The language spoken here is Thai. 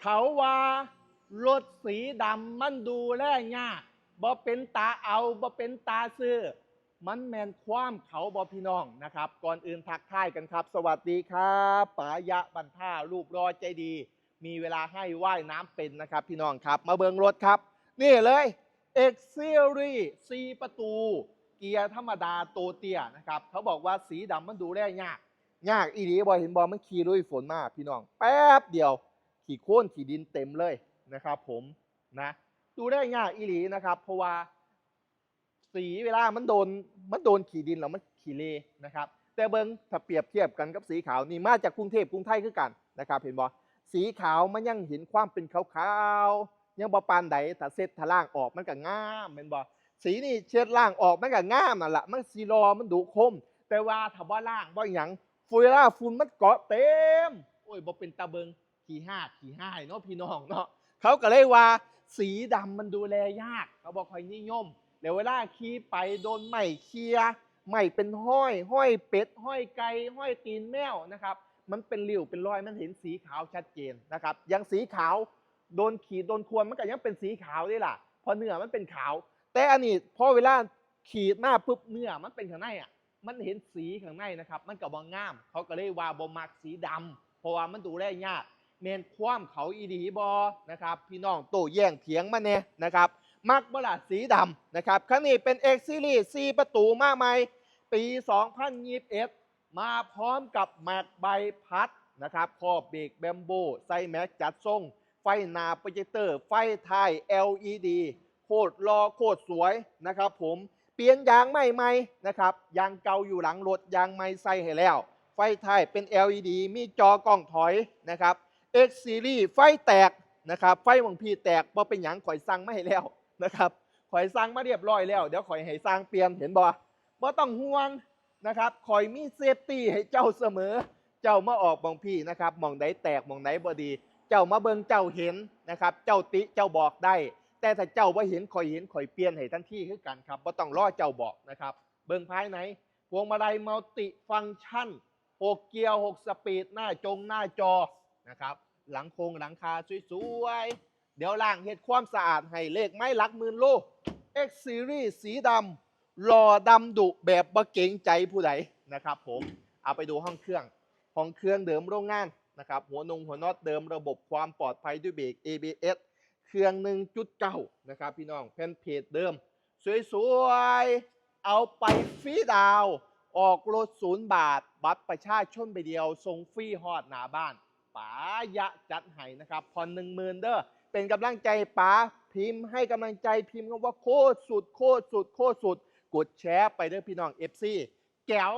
เขาว่ารถสีดำมันดูแลยากบ่เป็นตาเอาบ่เป็นตาซื้อ มันแมนความเขาบอพี่น้องนะครับ ก่อนอื่นทักทายกันครับ สวัสดีครับป๋ายะบันท่ารูปรอใจดี มีเวลาให้ว่ายน้ำเป็นนะครับ พี่น้องครับ มาเบิงรถครับ นี่เลย X Series 4ประตู เกียร์ธรรมดาโตเตียนะครับ เขาบอกว่าสีดำมันดูแลยาก ยากอีหลีบอยเห็นบอลมันขี่ลุยฝนมากพี่น้อง แป๊บเดียว ขี่โค่นขี่ดินเต็มเลยนะครับผมนะดูได้ยากอีหลีนะครับ เพราะว่าสีเวลามันโดนมันโดนขี่ดินแล้วมันขี่เลนะครับ แต่เบิงถ้าเปรียบเทียบกันกับสีขาวนี่มาจากกรุงเทพกรุงไทยคือกันนะครับเห็นบ่สีขาวมันยังเห็นความเป็นขาวๆยังบ่ปานใดถ้าเซตถ้าล่างออกมันก็งามเห็นบ่สีนี่เช็ดล่างออกมันก็งามนั่นแหละมันสีรอมันดูคม แต่ว่าถ้าว่าล่างว่าหยังฟูเวลาฝุ่นมันเกาะเต็มโอ้ยบ่เป็นตาเบิง ขี่ห้าขี่ห้าเนาะพี่น้องเนาะเขาก็เลยว่าสีดำมันดูแลยาก เขาบอกคอยนิยมเดี๋ยวเวลาขี่ไปโดนไหม่เคลียร์ไหม่เป็นห้อย ห้อยเป็ด ห้อยไก่ห้อยตีนแมวนะครับ มันเป็นริ้วเป็นรอยมันเห็นสีขาวชัดเจนนะครับอยังสีขาวโดนขีดโดนควรมันก็ยังเป็นสีขาวนี่แหละพราะเนื้อมันเป็นขาว แต่อันนี้พอเวลาขีดมาปุ๊บเนื้อมันเป็นข้างในอะมันเห็นสีข้างในนะครับ มันกับบางงาม เขาก็เลยว่าบมักสีดำเพราะว่ามันดูแลยาก เมนความเขาอีดีบอนะครับ พี่น้องโต้แย่งเถียงมาเนี่ยนะครับมักบลาสีดำนะครับคันนี้เป็น X Series 4ประตูมาใหม่ปี 2021 มาพร้อมกับแม็กใบพัดนะครับครอบเบรกแบมโบไซแม็กจัดทรง ไฟหนาโปรเจคเตอร์ ไฟท้าย LED โคตรรอโคตรสวยนะครับผมเปลี่ยนยางใหม่ๆนะครับยางเก่าอยู่หลังรถยางใหม่ใส่ให้แล้ว ไฟท้ายเป็น LED มีจอกล้องถอยนะครับ X Series ไฟแตกนะครับ ไฟบางพีแตกเพราะเป็นหยังข่อยสั่งไม่ให้แล้วนะครับข่อยสั่งมาเรียบร้อยแล้ว เดี๋ยวข่อยให้สร้างเปลี่ยนเห็นบ่บ่ต้องห่วงนะครับข่อยมีเซฟตี้ให้เจ้าเสมอ เจ้ามาออกบางพี่นะครับมองใดแตกมองใดบ่ดี เจ้ามาเบิ่งเจ้าเห็นนะครับ เจ้าติเจ้าบอกได้ แต่ถ้าเจ้าว่าเห็นข่อยเห็นข่อยเปลี่ยนให้ทันทีคือกันครับบ่ต้องรอเจ้าบอกนะครับ เบิ่งภายในพวงมาลัยมัลติฟังก์ชัน6เกียร์6สปีดหน้าจงหน้าจอนะครับ หลังโคงหลังคาสวยๆ เดี๋ยวล่างเฮ็ดความสะอาดให้เลขไม้ลักหมื่นโล X Series สีดำหล่อดำดุแบบบ่เกรงใจผู้ใดนะครับผมเอาไปดูห้องเครื่อง ห้องเครื่องเดิมโรงงานนะครับหัวนงหัวน็อตเดิมระบบความปลอดภัยด้วยเบรก ABS เครื่อง1.9นะครับพี่น้องแผ่นเพจเดิม สวยๆ เอาไปฟรีดาว ออกรถศูนย์บาท บัตรประชาชนไปเดียวส่งฟรีฮอดหน้าบ้าน ป๋ายะจัดให้นะครับพอหนึ่งหมื่นเด้อเป็นกำลังใจป๋าพิมพ์ให้กำลังใจพิมพ์คำว่าโคตรสุดโคตรสุดโคตรสุด กดแชร์ไปเด้อพี่น้อง FC แก้ว